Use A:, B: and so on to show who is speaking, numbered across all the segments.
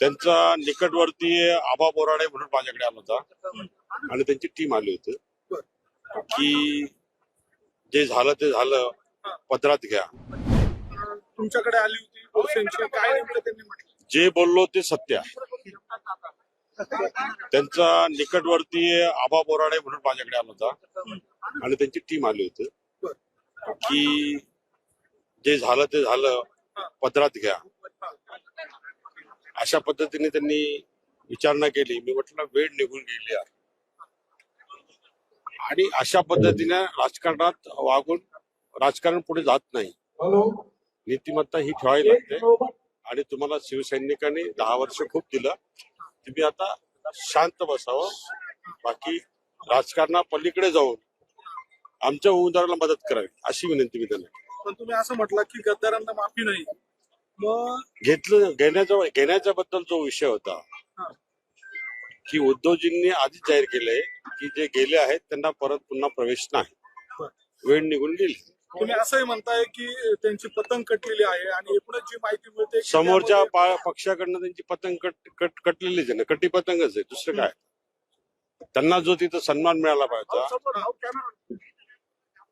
A: त्यांचा निकटवर्ती आबा बोराडे म्हणून माझ्याकडे आला होता. आणि त्यांची टीम आली होती. की जे झालं ते झालं. पदरात घ्या.
B: तुमच्याकडे आली होती काय
A: जे बोललो ते सत्य आहे. त्यांचा निकटवर्ती आबा बोराडे म्हणून माझ्याकडे आला होता. आणि त्यांची टीम आली होती. की जे झालं ते झालं. पदरात घ्या. अशा पद्धतीने त्यांनी विचारणा केली. मी म्हटलं वेळ निघून गेली आहे आणि अशा पद्धतीने राजकारणात वागून राजकारण पुढे जात नाही. नीतिमत्ता ही ठेवावी लागते. आणि तुम्हाला शिवसैनिकांनी दहा वर्ष खूप दिलं. तुम्ही आता शांत बसावं. बाकी राजकारणा पलीकडे जाऊन आमच्या उमेदवाराला मदत करावी अशी विनंती मी त्यांना
B: पण तुम्ही असं म्हटलं की गद्दारांना माफी नाही.
A: घेतलं घेण्याचा घेण्याच्या बद्दल जो विषय होता. की उद्धवजींनी आधीच जाहीर केलंय की जे गेले आहेत त्यांना परत पुन्हा प्रवेश नाही. वेळ निघून गेली.
B: तुम्ही असंही म्हणताय की त्यांची पतंग कटलेली आहे आणि एकूणच जी माहिती मिळते
A: समोरच्या पक्षाकडनं त्यांची पतंग कट कट कटलेलीच आहे ना कटी पतंगच आहे दुसरं काय? त्यांना जो तिथं सन्मान मिळाला पाहिजे होता,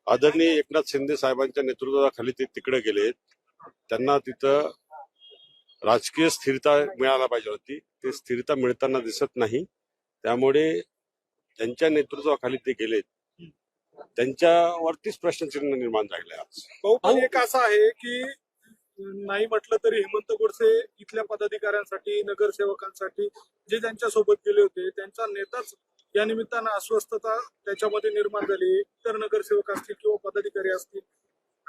A: आदरणीय एकनाथ शिंदे साहेबांच्या नेतृत्वाखाली ते तिकडे गेलेत. त्यांना तिथं राजकीय स्थिरता मिळायला पाहिजे होती. ते स्थिरता मिळताना दिसत नाही. त्यामुळे त्यांच्या नेतृत्वाखाली ते गेलेत. त्यांच्यावरतीच प्रश्नचिन्ह निर्माण झाले आज
B: एक असं आहे की नाही म्हटलं तरी हेमंत गोडसे इथल्या पदाधिकाऱ्यांसाठी नगरसेवकांसाठी जे त्यांच्यासोबत गेले होते त्यांचा नेताच या निमित्तानं अस्वस्थता त्याच्यामध्ये निर्माण झाली. इतर नगरसेवक असतील किंवा पदाधिकारी असतील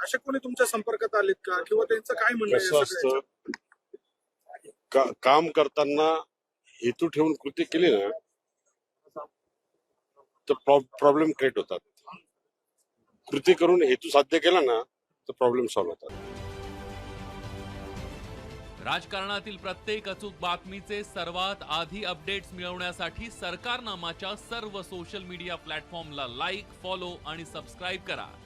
B: असे कोणी तुमच्या संपर्कात आलेत का? किंवा त्यांचं काय म्हणणं
A: कसं असतं? का- काम करताना हेतू ठेवून कृती केली ना तर प्रॉब्लेम क्रिएट होतात. कृती करून हेतू साध्य केला ना तर प्रॉब्लेम सॉल्व्ह होतात.
C: राजकारणातील प्रत्येक अचूक बातमीचे सर्वात आधी अपडेट्स मिळवण्यासाठी सरकारनामाच्या सर्व सोशल मीडिया प्लॅटफॉर्मला लाईक फॉलो आणि सबस्क्राईब करा.